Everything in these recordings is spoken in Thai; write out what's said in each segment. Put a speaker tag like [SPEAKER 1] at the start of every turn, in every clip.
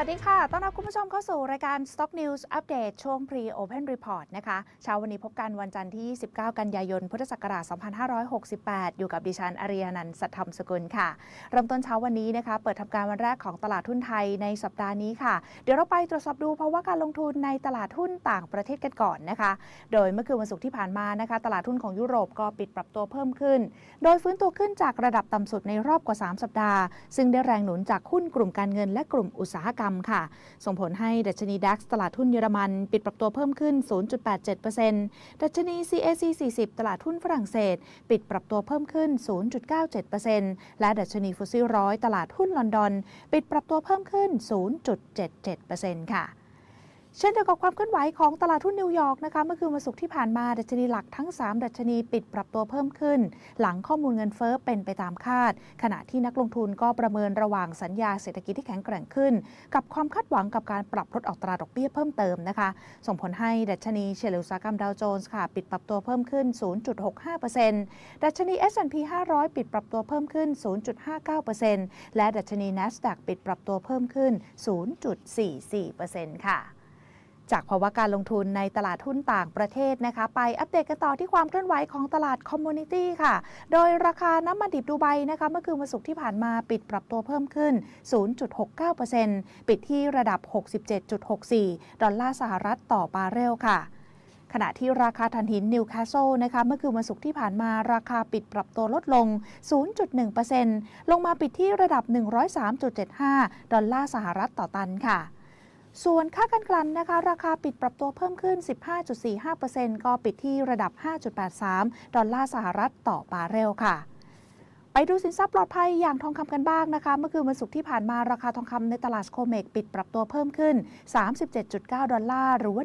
[SPEAKER 1] วัสดีค่ะ ต้อนรับคุณผู้ชมเข้าสู่รายการ Stock News Update ช่วง Pre Open Report นะคะ เช้าวันนี้พบกันวันจันทร์ที่29กันยายน พุทธศักราช 2568 อยู่กับดิฉัน อรียนันท์สัทธรรมสกุลค่ะ เริ่มต้นเช้าวันนี้นะคะ เปิดทำการวันแรกของตลาดหุ้นไทยในสัปดาห์นี้ค่ะ เดี๋ยวเราไปตรวจสอบดูเพราะว่าการลงทุนในตลาดหุ้นต่างประเทศกันก่อนนะคะ โดยเมื่อคืนวันศุกร์ที่ผ่านมานะคะ ตลาดหุ้นของยุโรปก็ปิดปรับตัวเพิ่มขึ้น โดยฟื้นตัวขึ้นจากระดับต่ำสุดในรอบกว่า 3 สัปดาห์ ซึ่งได้แรงหนุนจากหุ้นกลุ่มการเงินและกลุ่มอุตสาหกรรมค่ะ ส่งผลให้ดัชนีดัคตลาดหุ้นเยอรมัน ปิดปรับตัวเพิ่มขึ้น 0.87%ดัชนี CAC 40 ตลาดหุ้นฝรั่งเศส ปิดปรับตัวเพิ่มขึ้น 0.97%และดัชนีฟุตซี่ร้อยตลาดหุ้นลอนดอน ปิดปรับตัวเพิ่มขึ้น 0.77%ค่ะ เช่นเดียวกับความเคลื่อนไหวของตลาดหุ้นนิวยอร์กนะคะเมื่อคืนวันศุกร์ที่ผ่านมาดัชนีหลักทั้ง 3 ดัชนีปิดปรับตัวเพิ่มขึ้น หลังข้อมูลเงินเฟ้อเป็นไปตามคาด ขณะที่นักลงทุนก็ประเมินระหว่างสัญญาเศรษฐกิจที่แข็งแกร่งขึ้น กับความคาดหวังกับการปรับลดอัตราดอกเบี้ยเพิ่มเติมนะคะส่งผลให้ดัชนีเฉลี่ยอุตสาหกรรมดาวโจนส์ค่ะปิดปรับตัวเพิ่มขึ้น 0.65%ดัชนี S&P 500 ปิดปรับตัวเพิ่มขึ้น 0.59%และดัชนี NASDAQ ปิดปรับตัวเพิ่มขึ้น 0.44%ค่ะ จากภาวะการลงทุนในตลาดหุ้นต่างประเทศนะคะ ไปอัปเดตกันต่อที่ความเคลื่อนไหวของตลาดคอมมูนิตี้ค่ะ โดยราคาน้ำมันดิบดูไบนะคะเมื่อคืนวันศุกร์ที่ผ่านมาปิดปรับตัวเพิ่มขึ้น 0.69%ปิดที่ระดับ 67.64 ดอลลาร์สหรัฐต่อบาร์เรลค่ะขณะที่ราคาถ่านหินนิวคาสเซิลนะคะเมื่อคืนวันศุกร์ที่ผ่านมาราคาปิดปรับตัวลดลง 0.1%ลงมาปิดที่ระดับ 103.75 ดอลลาร์สหรัฐต่อตันค่ะ ส่วนค่ากันกลั่นนะคะ ราคาปิดปรับตัวเพิ่มขึ้น 15.45%ก็ปิดที่ระดับ 5.83 ดอลลาร์สหรัฐต่อบาร์เรลค่ะ ไปดูสินทรัพย์ปลอดภัยอย่างทองคำกันบ้างนะคะ เมื่อคืนวันศุกร์ที่ผ่านมาราคาทองคำในตลาดโคเมกปิดปรับตัวเพิ่มขึ้น 37.9 ดอลลาร์ หรือว่า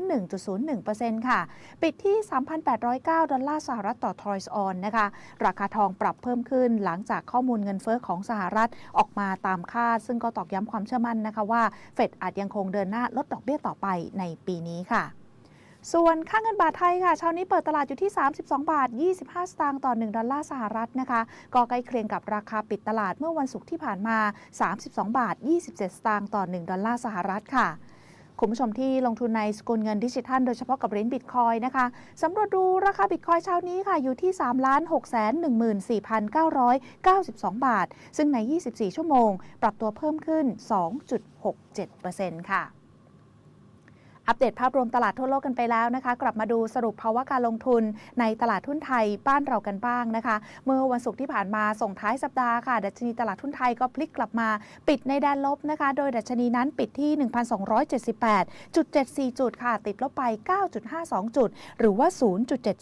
[SPEAKER 1] 1.01%ค่ะ ปิดที่ 3,809 ดอลลาร์สหรัฐต่อทรอยส์ออนนะคะ ราคาทองปรับเพิ่มขึ้นหลังจากข้อมูลเงินเฟ้อของสหรัฐออกมาตามคาด ซึ่งก็ตอกย้ำความเชื่อมั่นนะคะว่าเฟดอาจยังคงเดินหน้าลดดอกเบี้ยต่อไปในปีนี้ค่ะ ส่วนค่าเงินบาทไทยค่ะเช้านี้เปิดตลาดอยู่ที่ 32 บาท 25 สตางค์ต่อ 1 ดอลลาร์สหรัฐนะคะ ก็ใกล้เคียงกับราคาปิดตลาดเมื่อวันศุกร์ที่ผ่านมา 32 บาท 27 สตางค์ต่อ 1 ดอลลาร์สหรัฐค่ะคุณผู้ชมที่ลงทุนในสกุลเงินดิจิทัลโดยเฉพาะกับเหรียญบิตคอยนะคะสำรวจดูราคาบิตคอยเช้านี้ค่ะ อยู่ที่ 3 6 1 4 9 9 2 บาท ซึ่งใน 24 ชั่วโมง ปรับตัวเพิ่มขึ้น 2.67%ค่ะ อัปเดตภาพรวมตลาดทั่วโลกกันไปแล้วนะคะ กลับมาดูสรุปภาวะการลงทุนในตลาดหุ้นไทยบ้านเรากันบ้างนะคะ เมื่อวันศุกร์ที่ผ่านมาส่งท้ายสัปดาห์ค่ะดัชนีตลาดหุ้นไทยก็พลิกกลับมาปิดในแดนลบนะคะ โดยดัชนีนั้นปิดที่ 1,278.74 จุดค่ะ ติดลบไป 9.52 จุด หรือว่า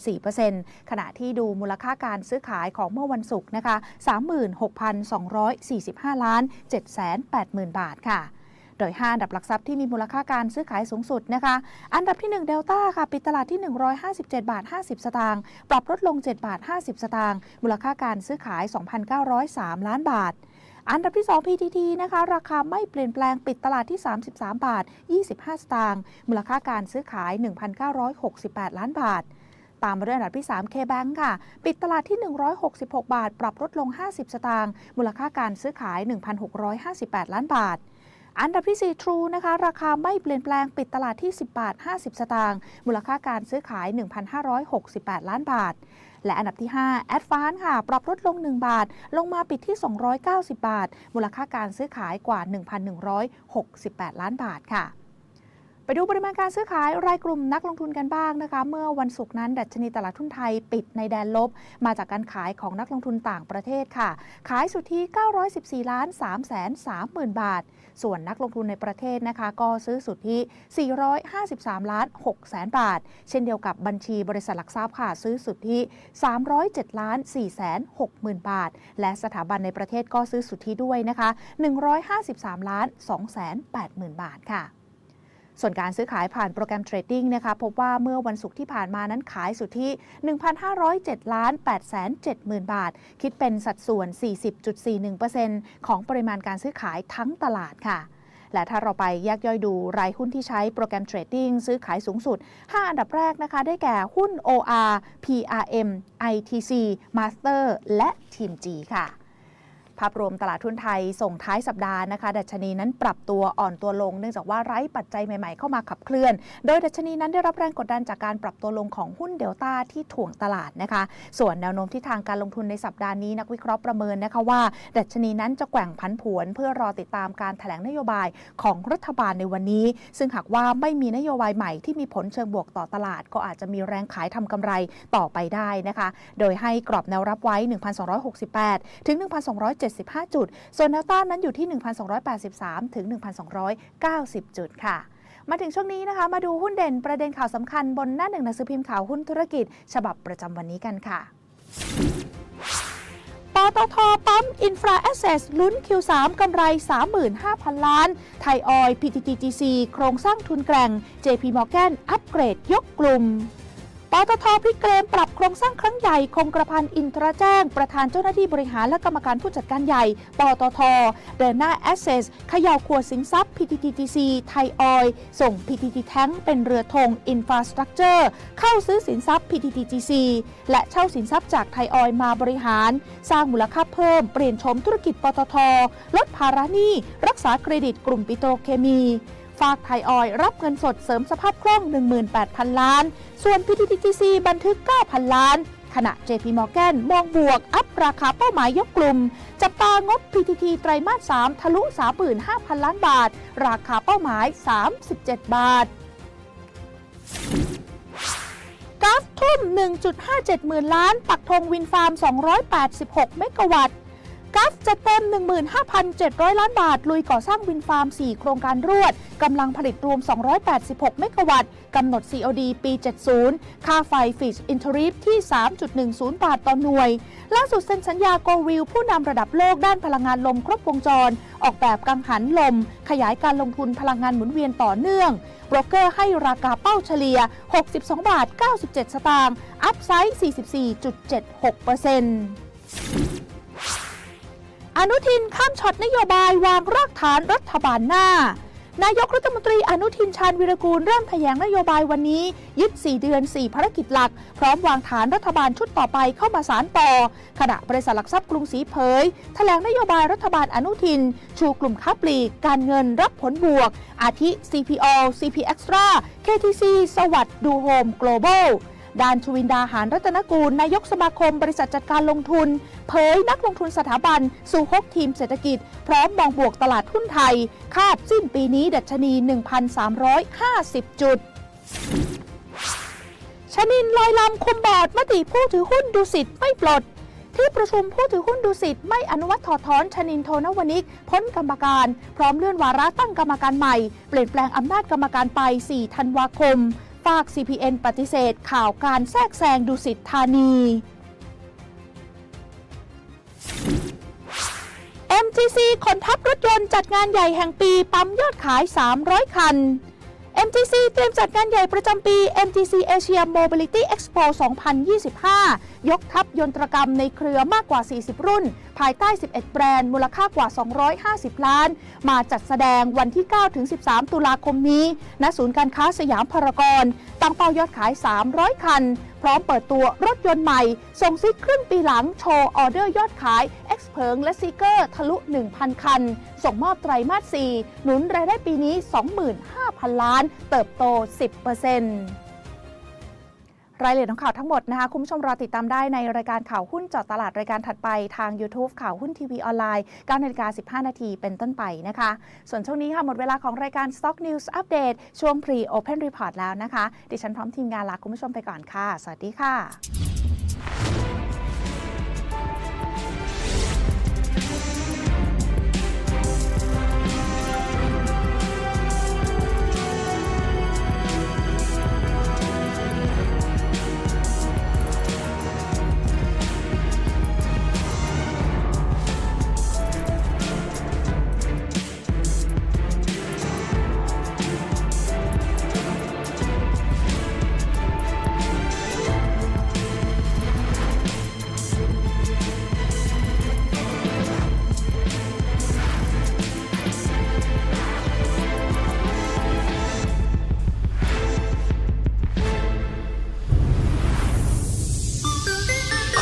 [SPEAKER 1] 0.74%ขณะที่ดูมูลค่าการซื้อขายของเมื่อวันศุกร์นะคะ 36,245 ล้าน 780,000 บาทค่ะ โดย 5 อันดับหลักทรัพย์ที่มีมูลค่าการซื้อขายสูงสุดนะคะ อันดับที่ 1 เดลต้าค่ะ ปิดตลาดที่ 157 บาท 50 สตางค์ ปรับลดลง 7 บาท 50 สตางค์ มูลค่าการซื้อขาย 2,903 ล้านบาทอันดับที่ 2 PTT นะคะ ราคาไม่เปลี่ยนแปลงปิดตลาดที่ 33 บาท 25 สตางค์ มูลค่าการซื้อขาย 1,968 ล้านบาท ตามมาด้วยอันดับที่ 3 K-Bank ค่ะ ปิดตลาดที่ 166 บาท ปรับลดลง 50 สตางค์ มูลค่าการซื้อขาย 1,658 ล้านบาท อันดับที่ 4 True นะคะ ราคาไม่เปลี่ยนแปลงปิดตลาดที่ 10 บาท 50 สตางค์มูลค่าการซื้อขาย 1,568 ล้านบาท และอันดับที่ 5 Advance ค่ะ ปรับลดลง 1 บาท ลงมาปิดที่ 290 บาท มูลค่าการซื้อขายกว่า 1,168 ล้านบาทค่ะ ดูปริมาณการซื้อขายรายกลุ่มนักลงทุนกันบ้างนะคะ เมื่อวันศุกร์นั้น ดัชนีตลาดทุนไทยปิดในแดนลบ มาจากการขายของนักลงทุนต่างประเทศค่ะ ขายสุทธิ 914 ล้าน3แสน30,000บาท ส่วนนักลงทุนในประเทศนะคะ ก็ซื้อสุทธิ 453 ล้าน6แสนบาท เช่นเดียวกับบัญชีบริษัทหลักทรัพย์ค่ะ ซื้อสุทธิ 307 ล้าน4แสน6หมื่นบาท และสถาบันในประเทศก็ซื้อสุทธิด้วยนะคะ 153 ล้าน2แสน8หมื่นบาทค่ะ ส่วนการซื้อขายผ่านโปรแกรมเทรดดิ้งนะคะพบว่าเมื่อวันศุกร์ที่ผ่านมานั้นขายสุทธิ 1,507 ล้าน8แสน7หมื่นบาท คิดเป็นสัดส่วน 40.41%ของปริมาณการซื้อขายทั้งตลาดค่ะและถ้าเราไปแยกย่อยดูรายหุ้นที่ใช้โปรแกรมเทรดดิ้งซื้อขายสูงสุด 5 อันดับแรกนะคะ ได้แก่หุ้น OR PRM ITC Master และ Team G ค่ะ ภาพรวมตลาดหุ้นไทยส่งท้ายสัปดาห์นะคะ ดัชนีนั้นปรับตัวอ่อนตัวลง เนื่องจากว่าไร้ปัจจัยใหม่ๆเข้ามาขับเคลื่อน โดยดัชนีนั้นได้รับแรงกดดันจากการปรับตัวลงของหุ้นเดลต้าที่ถ่วงตลาดนะคะ ส่วนแนวโน้มที่ทางการลงทุนในสัปดาห์นี้นักวิเคราะห์ประเมินนะคะว่าดัชนีนั้นจะแกว่งผันผวน เพื่อรอติดตามการแถลงนโยบายของรัฐบาลในวันนี้ ซึ่งหากว่าไม่มีนโยบายใหม่ที่มีผลเชิงบวกต่อตลาด ก็อาจจะมีแรงขายทำกำไรต่อไปได้นะคะ โดยให้กรอบแนวรับไว้ 1,268 ถึง1,275 จุด ส่วนแนวต้านนั้นอยู่ที่ 1,283 ถึง 1,290 จุดค่ะมาถึงช่วงนี้นะคะ มาดูหุ้นเด่นประเด็นข่าวสำคัญบนหน้าหนึ่งหนังสือพิมพ์ข่าวหุ้นธุรกิจ ฉบับประจำวันนี้กันค่ะปตทปั๊มอินฟราแอสเซสลุ้น Q3 กำไร 35,000 ล้าน ไทยออย PTTGC โครงสร้างทุนแกร่ง JP Morgan อัปเกรดยกกลุ่ม ปตทพลิกเกมปรับโครงสร้างครั้งใหญ่คงกระพันอินทราแจ้ง ประธานเจ้าหน้าที่บริหารและกรรมการผู้จัดการใหญ่ ปตท เดินหน้า Access เขย่าวขวดสินทรัพย์ PTTGC ไทยออยส่ง PTT Tank เป็นเรือธง Infrastructure เข้าซื้อสินทรัพย์ PTTGC และเช่าสินทรัพย์จากไทยออยมาบริหาร สร้างมูลค่าเพิ่มเปลี่ยนโฉมธุรกิจปตท ลดภาระหนี้รักษาเครดิตกลุ่มปิโตรเคมี ฝากไทยออยรับเงินสดเสริมสภาพคล่อง 18,000 ล้าน ส่วน PTTGC บันทึก 9,000 ล้าน ขณะ JP Morgan มองบวก อัพราคาเป้าหมายยกกลุ่ม จับตางบ PTT ไตรมาส 3 ทะลุ 35,000 ล้านบาท ราคาเป้าหมาย 37 บาทกราฟทุ่ม 1.57 หมื่นล้าน ปักธงวินฟาร์ม 286 เมกะวัตต์ กัฟจะเต็ม 15,700 ล้านบาท ลุยก่อสร้างวินฟาร์ม 4 โครงการรวด กำลังผลิตรวม 286 เมกะวัตต์ กำหนด COD ปี 70 ค่าไฟฟิชอินทรีฟที่ 3.10 บาทต่อหน่วย ล่าสุดเซ็นสัญญาโกวิลผู้นำระดับโลกด้านพลังงานลมครบวงจร ออกแบบกังหันลม ขยายการลงทุนพลังงานหมุนเวียนต่อเนื่องโบรกเกอร์ให้ราคาเป้าเฉลี่ย 62 บาท 97 สตางค์ อัพไซด์44.76%อนุ อนุทินข้ามช็อตนโยบายวางรากฐานรัฐบาลหน้า นายกรัฐมนตรีอนุทินชาญวิรกูลเริ่มแถลงนโยบายวันนี้ยึด 4 เดือน 4 ภารกิจหลัก พร้อมวางฐานรัฐบาลชุดต่อไปเข้ามาสารต่อ ขณะบริษัทหลักทรัพย์กรุงศรีเผย แถลงนโยบายรัฐบาลอนุทิน ชูกลุ่มค้าปลีก การเงินรับผลบวก อาทิ CPO CP Extra KTC สวัสด์ดูโฮม Global ด้านชวินดาหารรัตนกูล นายกสมาคมบริษัทจัดการลงทุน เผยนักลงทุนสถาบัน สู่ฮกทีมเศรษฐกิจ พร้อมมองบวกตลาดหุ้นไทย คาดสิ้นปีนี้ดัชนี 1,350 จุดชนินลอยลำคุมบอร์ดมติผู้ถือหุ้นดูสิทธิ์ไม่ปลด ที่ประชุมผู้ถือหุ้นดูสิทธิ์ไม่อนุมัติถอดถอนชนินโทนวนิกพ้นกรรมการ พร้อมเลื่อนวาระตั้งกรรมการใหม่ เปลี่ยนแปลงอำนาจกรรมการไป 4 ธันวาคม ฝาก CPN ปฏิเสธข่าวการแทรกแซงดุสิตธานี MTC ขนทัพรถยนต์จัดงานใหญ่แห่งปีปั๊มยอดขาย 300 คัน MTC เตรียมจัดงานใหญ่ประจำปี MTC Asia Mobility Expo 2025 ยกทัพยนตรกรรมในเครือมากกว่า 40 รุ่น ภายใต้ 11 แบรนด์ มูลค่ากว่า 250 ล้าน มาจัดแสดงวันที่ 9-13 ตุลาคมนี้ ณ ศูนย์การค้าสยามพารากอน ตั้งเป้ายอดขาย 300 คัน พร้อมเปิดตัวรถยนต์ใหม่ ส่งซิกครึ่งปีหลังโชว์ออเดอร์ยอดขาย X เพิงและซีเกอร์ทะลุ 1,000 คัน ส่งมอบไตรมาส 4 หนุนรายได้ปีนี้ 25,000 ล้าน เติบโต 10%รายละเอียดของข่าวทั้งหมดนะคะ คุณผู้ชมรอติดตามได้ในรายการข่าวหุ้นเจาะตลาดรายการถัดไปทาง YouTube ข่าวหุ้นทีวีออนไลน์9นาฬิกา15 นาทีเป็นต้นไปนะคะ ส่วนช่วงนี้ค่ะหมดเวลาของรายการ Stock News Update ช่วง Pre Open Report แล้วนะคะ ดิฉันพร้อมทีมงานลาคุณผู้ชมไปก่อนค่ะ สวัสดีค่ะ